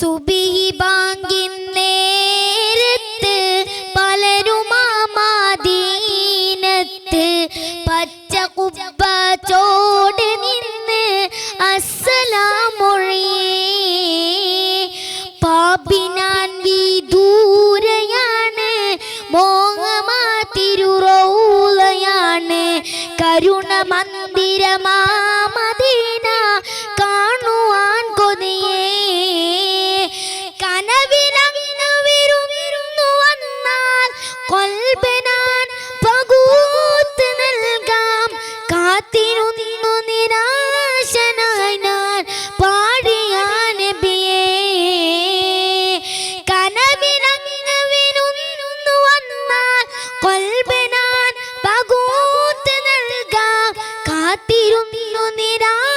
സുബിഹി ബാങ്കിൻ നേരത്ത് പലരുമാമാദീനത്ത് പച്ച കുബ്ബ ചോട് നിന്ന് അസ്സലാമൊഴിയേ. പാപ്പിനാൻ വിദൂരയാണ് മോഹമാ തിരുറൗലയാണ് കരുണ മന്ദിരമാമദീന കൊൽബനാൻ പകൂത്ത് നൽകാം. കാത്തിരുന്നു നിരാശനായി ഞാൻ പാടിയ നബിയേ. കനവിലങ്ങ് പകൂത്ത് നൽകാം. കാത്തിരുന്നു നിരാശനായി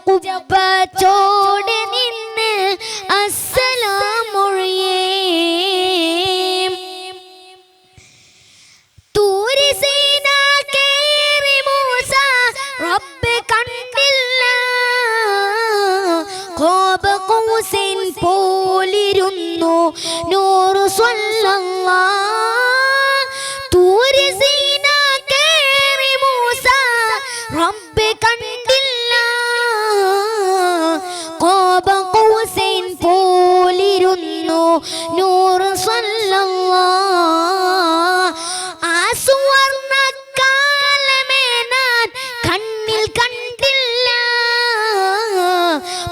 പച്ച കുബ്ബ ചോട് നിന്ന് അസലാമൊഴിയേ പോലിരുന്നു നൂറ് സ്വല്ലല്ലാ നൂറ് സ്വല്ലല്ലാ. ആ സുവർണ കാലമേ ഞാൻ കണ്ണിൽ കണ്ടില്ല.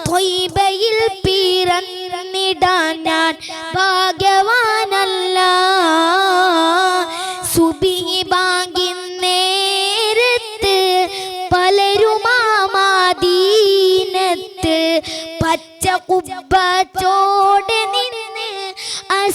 പൊയ്ബയിൽ പിറന്നിടാൻ ഞാൻ ഭാഗ്യവാനല്ല സുബി ബാങ്കിൻ നേരത്ത് പച്ച കുബ്ബ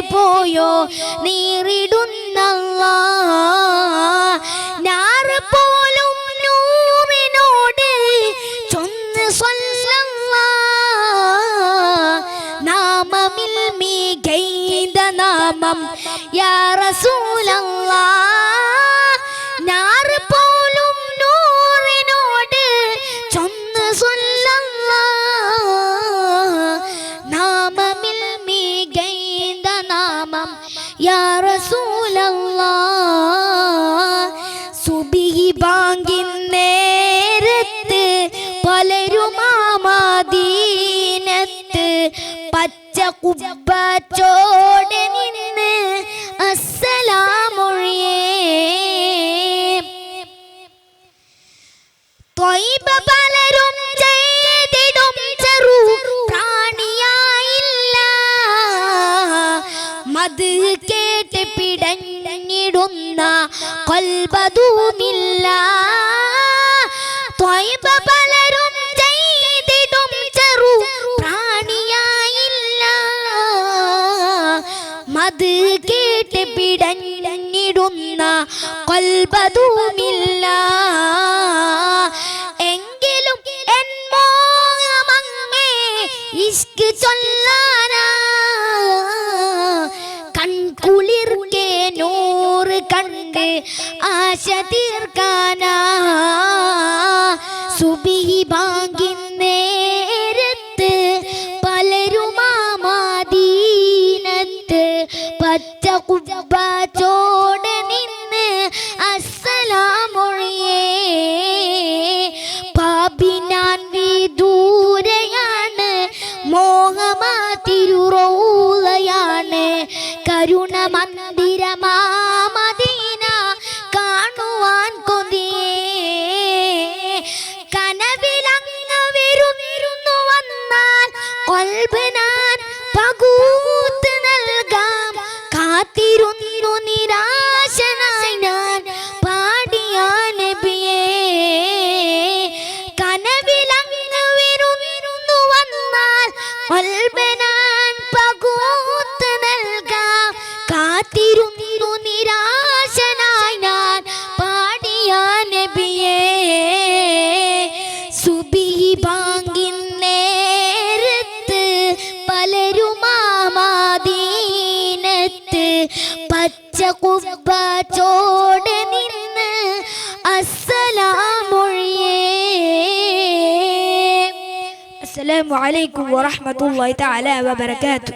പോയോ? നീറിടുന്നല്ലാ. പോലും നാമം യാ റസൂലല്ലാ. ഞാറ് യാ റസൂലല്ലാ സുബിഹി ബാങ്കിൻ നേരത്ത് പലരുമാമദീനത്ത് പച്ച കുപ്പ ചോട് മത് കേട്ട് പിടഞ്ഞിടുന്ന കൊൽപതുമില്ല ത്വയ്ബ പലരും ചെയ്തിടും ചെറു പ്രാണിയായില്ല. മത് കേട്ട് പിടഞ്ഞിടുന്ന കൊൽബതുമില്ല എങ്കിലും എൻ മോഹമങ്ങേ ഇഷ്ക് ചൊല്ലാനാ കണ്ട് ആശ തീർക്കാനാ. സുബിഹി ബാങ്കി നേരത്ത് പലരുമാമാദീനത്ത് പച്ച കുബ്ബ കാത്തിരുന്നു നിരാശനായി ഞാൻ പാടിയ നബിയേ കനവിലങ്ങ് വിരുന്നു വന്നാൽ ഒൽബനാൻ قبا السلام السلام عليكم ورحمة الله تعالى وبركاته